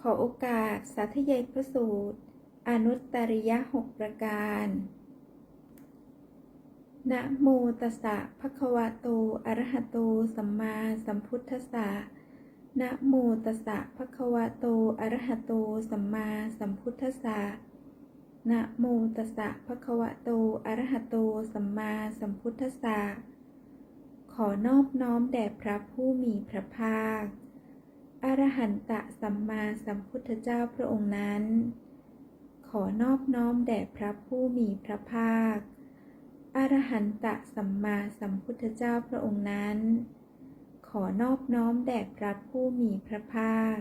ขอโอกาสสาธยายพระสูตร อนุตตริยะหกประการ นะโมตัสสะภะคะวะโต อะระหะโต สัมมาสัมพุทธัสสะ นะโมตัสสะภะคะวะโต อะระหะโต สัมมาสัมพุทธัสสะ นะโมตัสสะภะคะวะโต อะระหะโต สัมมาสัมพุทธัสสะ ขอนอบน้อมแด่พระผู้มีพระภาค อรหันตะสัมมาสัมพุทธเจ้าพระองค์นั้น ขอนอบน้อมแด่พระผู้มีพระภาค อรหันตะสัมมาสัมพุทธเจ้าพระองค์นั้น ขอนอบน้อมแด่พระผู้มีพระภาค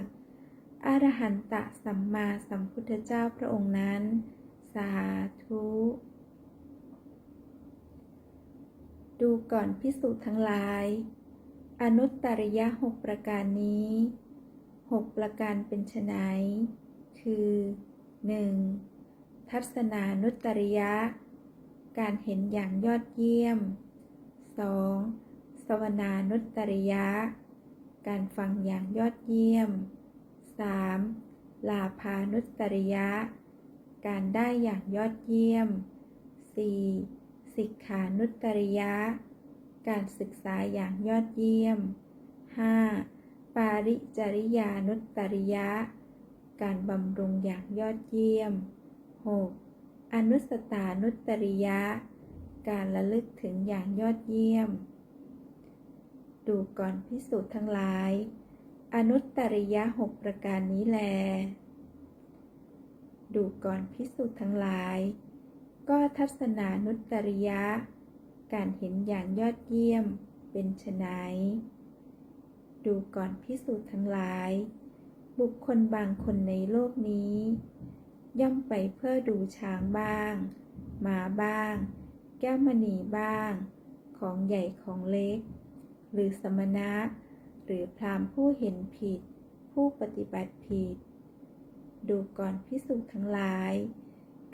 อรหันตะสัมมาสัมพุทธเจ้าพระองค์นั้น สาธุ ดูก่อนพิสูจน์ทั้งหลายอนุตตริยหกประการนี้ หกประการเป็นไฉนคือ 1. ทัศนานุตริยะ การเห็นอย่างยอดเยี่ยม 2. สวนานุตริยะ การฟังอย่างยอดเยี่ยม 3. ลาภานุตริยะ การได้อย่างยอดเยี่ยม 4. สิกขานุตตริยะ การศึกษาอย่างยอดเยี่ยม 5. ปาริจริยานุตตริยะ การบำรุงอย่างยอดเยี่ยม 6. อนุสตานุตตริยะ การระลึกถึงอย่างยอดเยี่ยม ดูก่อนพิสูจน์ทั้งหลาย อนุตตริยะหกประการนี้แล ดูก่อนพิสูจน์ทั้งหลาย ก็ทัศนานุตตริยะ การเห็นอย่างยอดเยี่ยมเป็นไฉน ดูก่อนพิสูจน์ทั้งหลาย บุคคลบางคนในโลกนี้ ย่อมไปเพื่อดูช้างบ้างหมาบ้าง แก้วมณีบ้าง ของใหญ่ของเล็ก หรือสมณะ หรือพราหมณ์ผู้เห็นผิด ผู้ปฏิบัติผิด ดูก่อนพิสูจน์ทั้งหลาย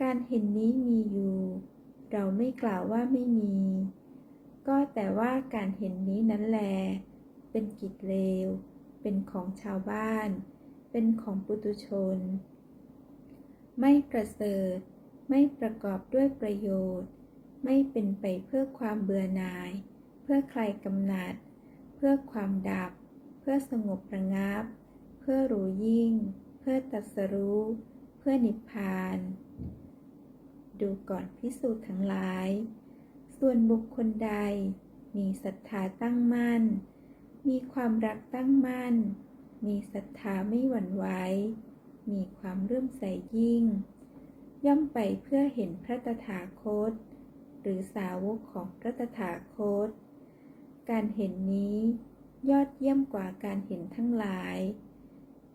การเห็นนี้มีอยู่ เราไม่กล่าวว่าไม่มี ก็แต่ว่าการเห็นนี้นั้นแล เป็นกิจเลว เป็นของชาวบ้าน เป็นของปุตุชน ไม่ประเสริฐ ไม่ประกอบด้วยประโยชน์ ไม่เป็นไปเพื่อความเบื่อหน่าย เพื่อใครกำหนัด เพื่อความดับ เพื่อสงบระงับ เพื่อรู้ยิ่ง เพื่อตัสรู้ เพื่อนิพพาน ดูก่อนพิสูจน์ทั้งหลาย ส่วนบุคคลใดมีศรัทธาตั้งมั่น มีความรักตั้งมั่น มีศรัทธาไม่หวั่นไหว มีความเรื่มใสยิ่ง ย่อมไปเพื่อเห็นพระตถาคต หรือสาวกของพระตถาคต การเห็นนี้ยอดเยี่ยมกว่าการเห็นทั้งหลาย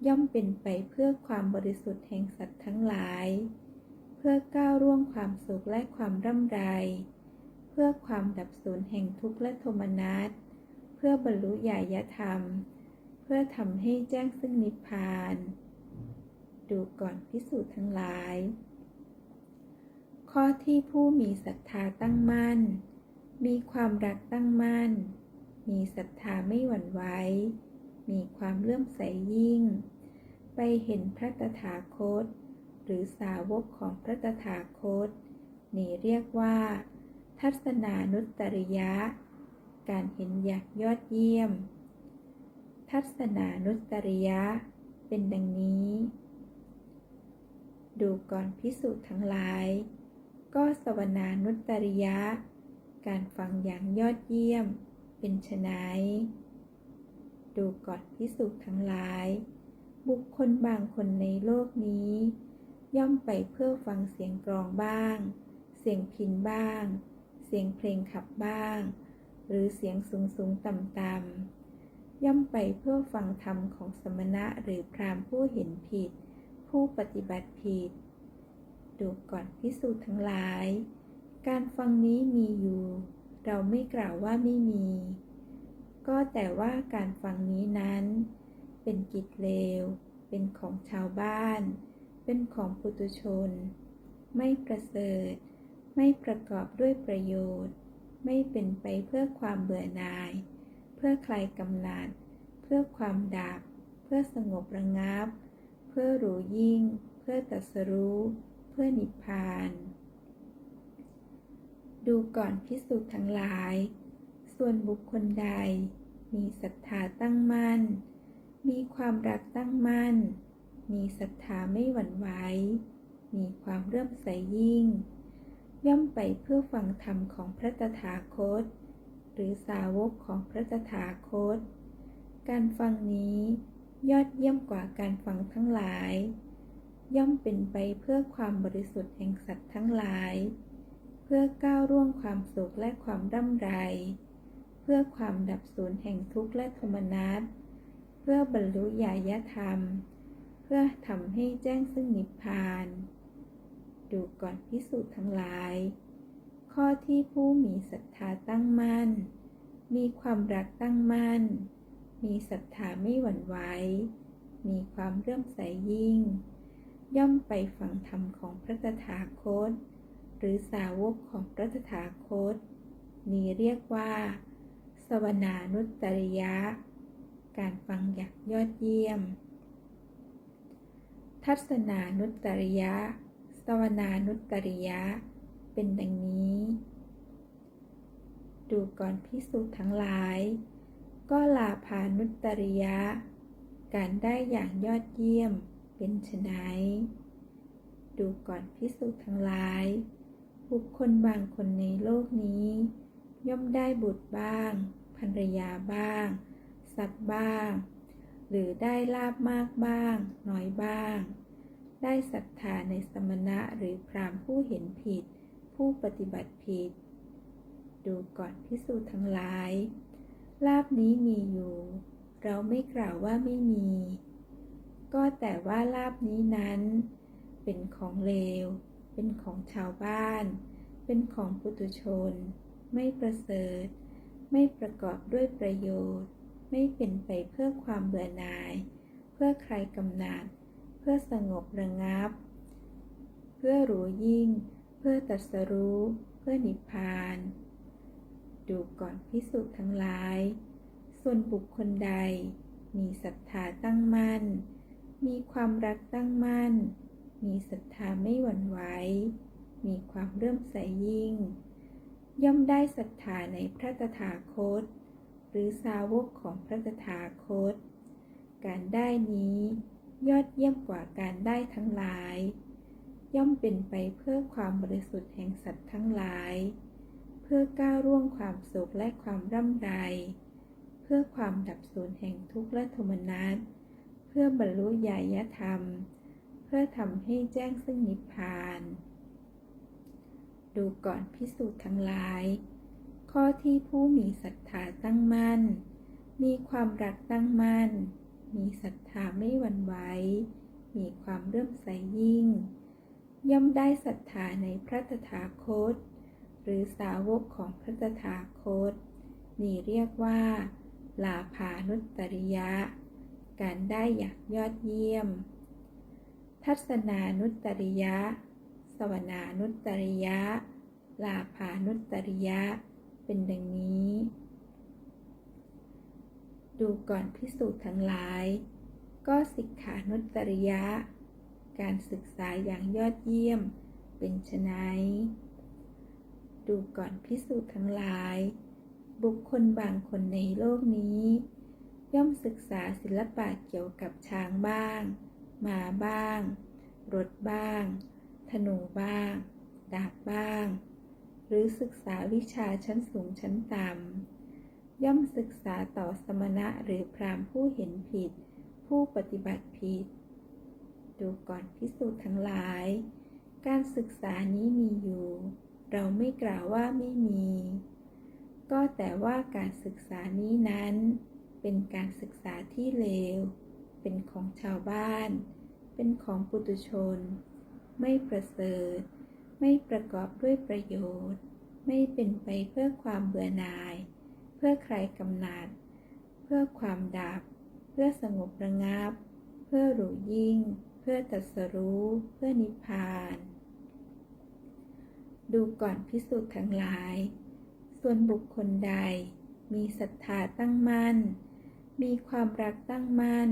ย่อมเป็นไปเพื่อความบริสุทธิ์แห่งสัตว์ทั้งหลาย เพื่อก้าวร่วงความสุขและความร่ำไร เพื่อความดับสูญแห่งทุกข์และโทมนัส เพื่อบรรลุญาญธรรม เพื่อทำให้แจ้งซึ่งนิพพาน ดูก่อนพิสูจน์ทั้งหลาย ข้อที่ผู้มีศรัทธาตั้งมั่น มีความรักตั้งมั่น มีศรัทธาไม่หวั่นไหว มีความเลื่อมใสยิ่ง ไปเห็นพระตถาคต หรือสาวกของพระตถาคต นี่เรียกว่า ทัศนานุตตริยะ การเห็นอย่างยอดเยี่ยม ทัศนานุตริยะ เป็นดังนี้ ดูก่อนพิสูจน์ทั้งหลาย ก็สวนานุตตริยะ การฟังอย่างยอดเยี่ยม เป็นไฉนดูก่อนพิสูจน์ทั้งหลาย บุคคลบางคนในโลกนี้ ย่อมไปเพื่อฟังเสียงกรองบ้าง เสียงพินบ้าง เสียงเพลงขับบ้าง หรือเสียงสูงสูงต่ำต่ำย่อมไปเพื่อฟังธรรมของสมณะหรือพราหมณ์ผู้เห็นผิด ผู้ปฏิบัติผิด ดูก่อนพิสูจน์ทั้งหลาย การฟังนี้มีอยู่ เราไม่กล่าวว่าไม่มี ก็แต่ว่าการฟังนี้นั้น เป็นกิจเลว เป็นของชาวบ้าน เป็นของปุตุชน ไม่ประเสริฐ ไม่ประกอบด้วยประโยชน์ ไม่เป็นไปเพื่อความเบื่อหน่าย เพื่อคลายกำหนัด เพื่อความดับ เพื่อสงบระงับ เพื่อรู้ยิ่ง เพื่อตรัสรู้ เพื่อนิพพาน ดูก่อนพิสูจน์ทั้งหลาย ส่วนบุคคลใด มีศรัทธาตั้งมั่น มีความรักตั้งมั่น มีศรัทธาไม่หวั่นไหว มีความเริ่มใสยิ่ง ย่อมไปเพื่อฟังธรรมของพระตถาคต หรือสาวกของพระตถาคต การฟังนี้ยอดเยี่ยมกว่าการฟังทั้งหลาย ย่อมเป็นไปเพื่อความบริสุทธิ์แห่งสัตว์ทั้งหลาย เพื่อก้าวร่วงความสุขและความร่ำไร เพื่อความดับสูญแห่งทุกข์และโทมนัส เพื่อบรรลุญาญธรรม เพื่อทำให้แจ้งซึ่งนิพพาน ดูก่อนพิสูจน์ทั้งหลาย ข้อที่ผู้มีศรัทธาตั้งมั่น มีความรักตั้งมั่น มีศรัทธาไม่หวั่นไหว มีความเรื่อมใสยิ่ง ย่อมไปฟังธรรมของพระตถาคต หรือสาวกของพระตถาคต นี้เรียกว่า สวนานุตตริยะ การฟังอย่างยอดเยี่ยม ทัศนานุตตริยะ สวนานุตริยะ เป็นดังนี้ ดูก่อนพิสูจน์ทั้งหลาย ก็ลาภานุตตริยะ การได้อย่างยอดเยี่ยมเป็นไฉนดูก่อนพิสูจน์ทั้งหลาย บุคคลบางคนในโลกนี้ ย่อมได้บุตรบ้างภรรยาบ้างทรัพย์บ้าง หรือได้ลาบมากบ้าง น้อยบ้าง ได้ศรัทธาในสมณะหรือพราหมณ์ผู้เห็นผิด ผู้ปฏิบัติผิด ดูก่อนพิสูจน์ทั้งหลาย ลาบนี้มีอยู่ เราไม่กล่าวว่าไม่มี ก็แต่ว่าลาบนี้นั้น เป็นของเลว เป็นของชาวบ้าน เป็นของปุถุชน ไม่ประเสริฐ ไม่ประกอบด้วยประโยชน์ ไม่เป็นไปเพื่อความเบื่อหน่าย เพื่อใครกำหนัด เพื่อสงบระงับ เพื่อรู้ยิ่ง เพื่อตัสรู้ เพื่อนิพพาน ดูก่อนพิสุทั้งหลาย ส่วนบุคคลใด มีศรัทธาตั้งมั่น มีความรักตั้งมั่น มีศรัทธาไม่หวั่นไหว มีความเริ่มใสยิ่ง ย่อมได้ศรัทธาในพระตถาคต หรือสาวกของพระตถาคต การได้นี้ ยอดเยี่ยมกว่าการได้ทั้งหลาย ย่อมเป็นไปเพื่อความบริสุทธิ์แห่งสัตว์ทั้งหลาย เพื่อก้าวร่วงความสุขและความร่ำไร เพื่อความดับสูญแห่งทุกข์และโทมนัส เพื่อบรรลุญาญธรรม เพื่อทำให้แจ้งซึ่งนิพพาน ดูก่อนพิสูจน์ทั้งหลาย ข้อที่ผู้มีศรัทธาตั้งมั่น มีความรักตั้งมั่น มีศรัทธาไม่หวั่นไหว มีความเริ่มใสยิ่ง ย่อมได้ศรัทธาในพระตถาคต หรือสาวกของพระตถาคต นี่เรียกว่า ลาภานุตตริยะ การได้อย่างยอดเยี่ยม ทัศนานุตตริยะ สวนานุตตริยะ ลาภานุตตริยะ เป็นดังนี้ ดูก่อนพิสูจน์ทั้งหลาย ก็สิกขานุตตริยะ การศึกษาอย่างยอดเยี่ยมเป็นไฉนดูก่อนพิสูจน์ทั้งหลาย บุคคลบางคนในโลกนี้ ย่อมศึกษาศิลปะเกี่ยวกับช้างบ้างม้าบ้าง รถบ้าง ธนูบ้าง ดาบบ้าง หรือศึกษาวิชาชั้นสูงชั้นต่ำ ย่อมศึกษาต่อสมณะหรือพรามผู้เห็นผิด ผู้ปฏิบัติผิด ดูก่อนพิสูจน์ทั้งหลาย การศึกษานี้มีอยู่ เราไม่กล่าวว่าไม่มี ก็แต่ว่าการศึกษานี้นั้น เป็นการศึกษาที่เลว เป็นของชาวบ้าน เป็นของปุตุชน ไม่ประเสริฐ ไม่ประกอบด้วยประโยชน์ ไม่เป็นไปเพื่อความเบื่อหน่าย เพื่อใครกำหนัดเพื่อความดับ เพื่อสงบระงับ เพื่อรู้ยิ่ง เพื่อตรัสรู้ เพื่อนิพพาน ดูก่อนพิสูจน์ทั้งหลาย ส่วนบุคคลใด มีศรัทธาตั้งมั่น มีความรักตั้งมั่น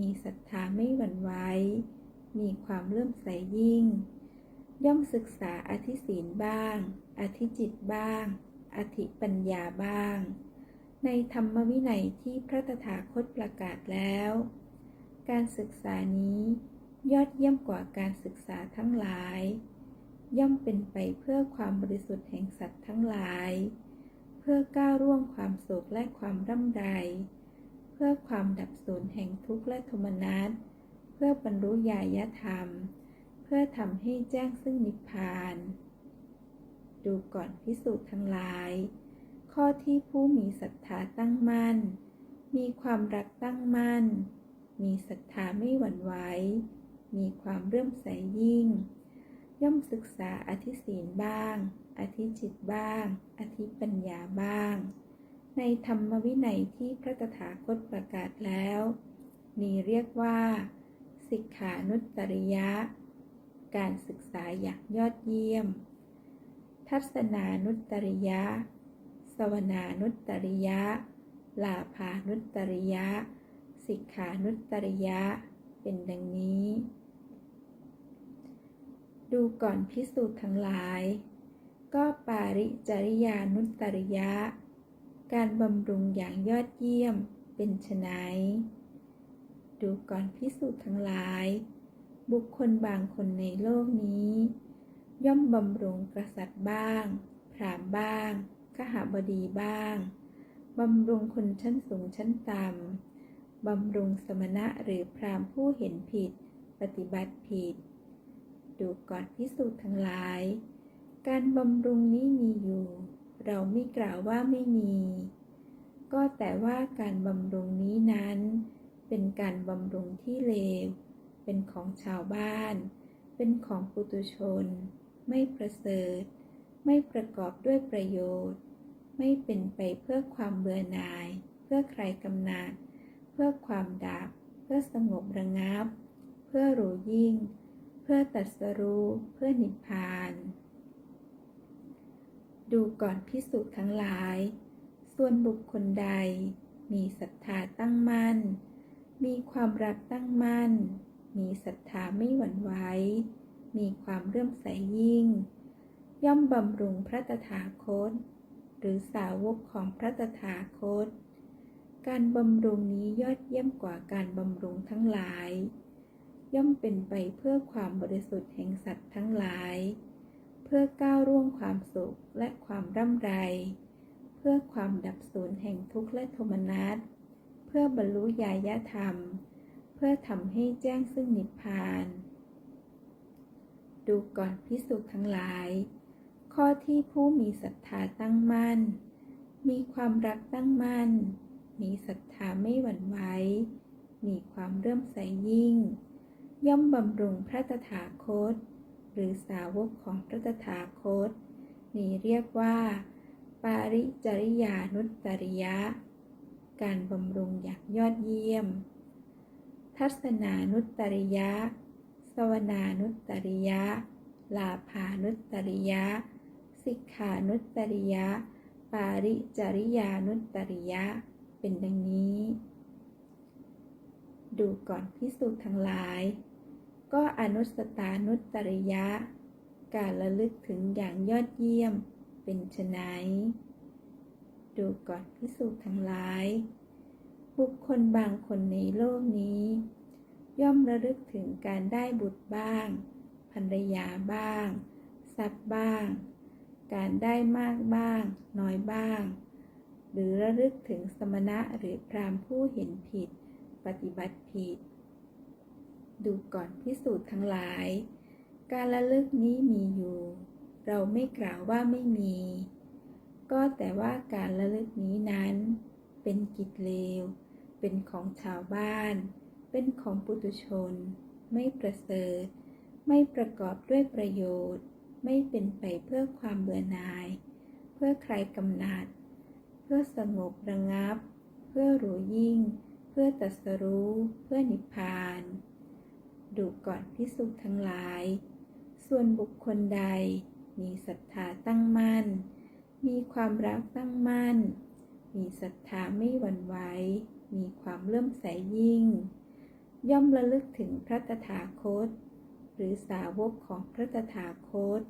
มีศรัทธาไม่หวั่นไหวมีความเลื่อมใสยิ่ง ย่อมศึกษาอธิศีลบ้าง อธิจิตบ้าง อธิปัญญาบ้าง ในธรรมวินัยที่พระตถาคตประกาศแล้ว การศึกษานี้ยอดเยี่ยมกว่าการศึกษาทั้งหลาย ย่อมเป็นไปเพื่อความบริสุทธิ์แห่งสัตว์ทั้งหลาย เพื่อก้าวร่วงความโศกและความร่ำไร เพื่อความดับสูญแห่งทุกข์และโทมนัส เพื่อบรรลุญาณธรรม เพื่อทำให้แจ้งซึ่งนิพพาน ดูก่อนพิสูจน์ทั้งหลาย ข้อที่ผู้มีศรัทธาตั้งมั่น มีความรักตั้งมั่น มีศรัทธาไม่หวั่นไหว มีความเรื่มใสยิ่ง ย่อมศึกษาอธิศีลบ้าง อธิจิตบ้าง อธิปัญญาบ้าง ในธรรมวินัยที่พระตถาคตประกาศแล้ว นี้เรียกว่า สิกขานุตตริยะ การศึกษาอย่างยอดเยี่ยม ทัศนานุตตริยะ สวนานุตตริยะ ลาภานุตตริยะ สิกขานุตตริยะ เป็นดังนี้ ดูก่อนพิสูจน์ทั้งหลาย ก็ปาริจริยานุตตริยะ การบำรุงอย่างยอดเยี่ยมเป็นไฉนดูก่อนพิสูจน์ทั้งหลาย บุคคลบางคนในโลกนี้ ย่อมบำรุงกษัตริย์บ้าง พรามบ้างขหบดีบ้าง บำรุงคนชั้นสูงชั้นต่ำ บำรุงสมณะหรือพรามผู้เห็นผิด ปฏิบัติผิด ดูก่อนพิสูจน์ทั้งหลาย การบำรุงนี้มีอยู่ เราไม่กล่าวว่าไม่มี ก็แต่ว่าการบำรุงนี้นั้น เป็นการบำรุงที่เลว เป็นของชาวบ้าน เป็นของปุตุชน ไม่ประเสริฐ ไม่ประกอบด้วยประโยชน์ ไม่เป็นไปเพื่อความเบื่อหน่าย เพื่อใครกำนัด เพื่อความดับ เพื่อสงบระงับ เพื่อรู้ยิ่ง เพื่อตรัสรู้เพื่อนิพพาน ดูก่อนพิสุทั้งหลาย ส่วนบุคคลใด มีศรัทธาตั้งมั่น มีความรักตั้งมั่น มีศรัทธาไม่หวั่นไหว มีความเรื่อมใสยิ่ง ย่อมบำรุงพระตถาคต หรือสาวกของพระตถาคต การบำรุงนี้ยอดเยี่ยมกว่าการบำรุงทั้งหลาย ย่อมเป็นไปเพื่อความบริสุทธิ์แห่งสัตว์ทั้งหลาย เพื่อก้าวร่วงความสุขและความร่ำไร เพื่อความดับสูญแห่งทุกข์และโทมนัส เพื่อบรรลุญาญธรรม เพื่อทำให้แจ้งซึ่งนิพพาน ดูก่อนพิสุทั้งหลาย ข้อที่ผู้มีศรัทธาตั้งมั่น มีความรักตั้งมั่น มีศรัทธาไม่หวั่นไหว มีความเรื่มใสยิ่ง ย่อมบำรุงพระตถาคต หรือสาวกของพระตถาคต นี้เรียกว่า ปาริจริยานุตตริยะ การบำรุงอย่างยอดเยี่ยม ทัศนานุตตริยะ สวนานุตตริยะ ลาภานุตตริยะ สิกขานุตตริยะ ปาริจริยานุตตริยะ เป็นดังนี้ ดูก่อนพิสูจน์ทั้งหลาย ก็อนุสตานุตตริยะ การระลึกถึงอย่างยอดเยี่ยม เป็นไฉนดูก่อนพิสูจน์ทั้งหลาย บุคคลบางคนในโลกนี้ ย่อมระลึกถึงการได้บุตรบ้าง ภรรยาบ้าง ทรัพย์บ้าง การได้มากบ้าง น้อยบ้าง หรือระลึกถึงสมณะหรือพรามผู้เห็นผิด ปฏิบัติผิด ดูก่อนพิสูจน์ทั้งหลาย การระลึกนี้มีอยู่ เราไม่กล่าวว่าไม่มี ก็แต่ว่าการระลึกนี้นั้น เป็นกิจเลว เป็นของชาวบ้าน เป็นของปุถุชน ไม่ประเสริฐ ไม่ประกอบด้วยประโยชน์ ไม่เป็นไปเพื่อความเบื่อหน่าย เพื่อใครกำหนัด เพื่อสงบระงับ เพื่อรู้ยิ่ง เพื่อตัสรู้ เพื่อนิพพาน ดูก่อนพิสุทั้งหลาย ส่วนบุคคลใด มีศรัทธาตั้งมั่น มีความรักตั้งมั่น มีศรัทธาไม่หวั่นไหวมีความเลื่อมใสยิ่ง ย่อมระลึกถึงพระตถาคต หรือสาวกของพระตถาคต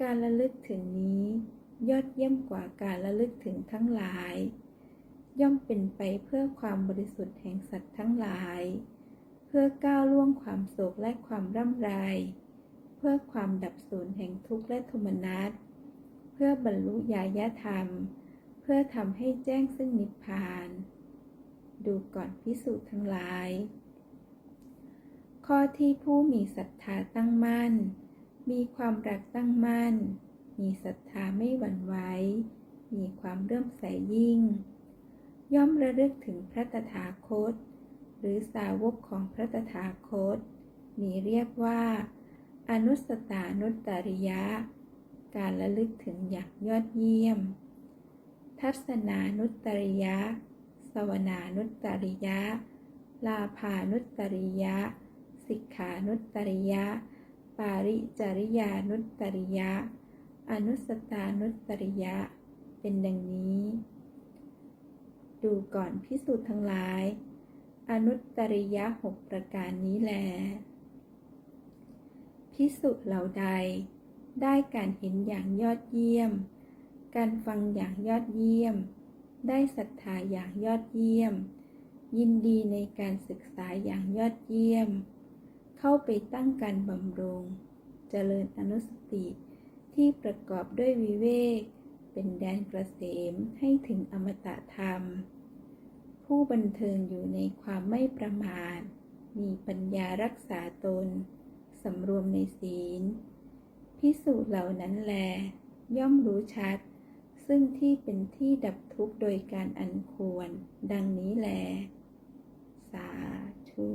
การระลึกถึงนี้ยอดเยี่ยมกว่าการระลึกถึงทั้งหลาย ย่อมเป็นไปเพื่อความบริสุทธิ์แห่งสัตว์ทั้งหลาย เพื่อก้าวล่วงความโศกและความร่ำไร เพื่อความดับสูญแห่งทุกข์และโทมนัสเพื่อบรรลุญาญธรรม เพื่อทำให้แจ้งซึ่งนิพพาน ดูก่อนพิสูจน์ทั้งหลาย ข้อที่ผู้มีศรัทธาตั้งมั่น มีความรักตั้งมั่น มีศรัทธาไม่หวั่นไหว มีความเริ่อมใสยิ่ง ย่อมระลึกถึงพระตถาคต หรือสาวกของพระตถาคตนี้เรียกว่า อนุสตานุตริยะ การระลึกถึงอย่างยอดเยี่ยม ทัศนานุตริยะ สวนานุตริยะ ลาภานุตตริยะ สิกขานุตตริยะ ปาริจริยานุตตริยะ อนุสตานุตตริยะ เป็นดังนี้ ดูก่อนพิสูจน์ทั้งหลาย อนุตตริยะหกประการนี้แล พิสุเหล่าใด ได้การเห็นอย่างยอดเยี่ยม การฟังอย่างยอดเยี่ยม ได้ศรัทธาอย่างยอดเยี่ยมยินดีในการศึกษาอย่างยอดเยี่ยม เข้าไปตั้งการบำรุง เจริญอนุสติที่ประกอบด้วยวิเวก เป็นแดนกระเสมให้ถึงอมตะธรรม ผู้บันเทิงอยู่ในความไม่ประมาท มีปัญญารักษาตน สำรวมในศีล พิสูจน์เหล่านั้นแล ย่อมรู้ชัด ซึ่งที่เป็นที่ดับทุกข์โดยการอันควร ดังนี้แล สาธุ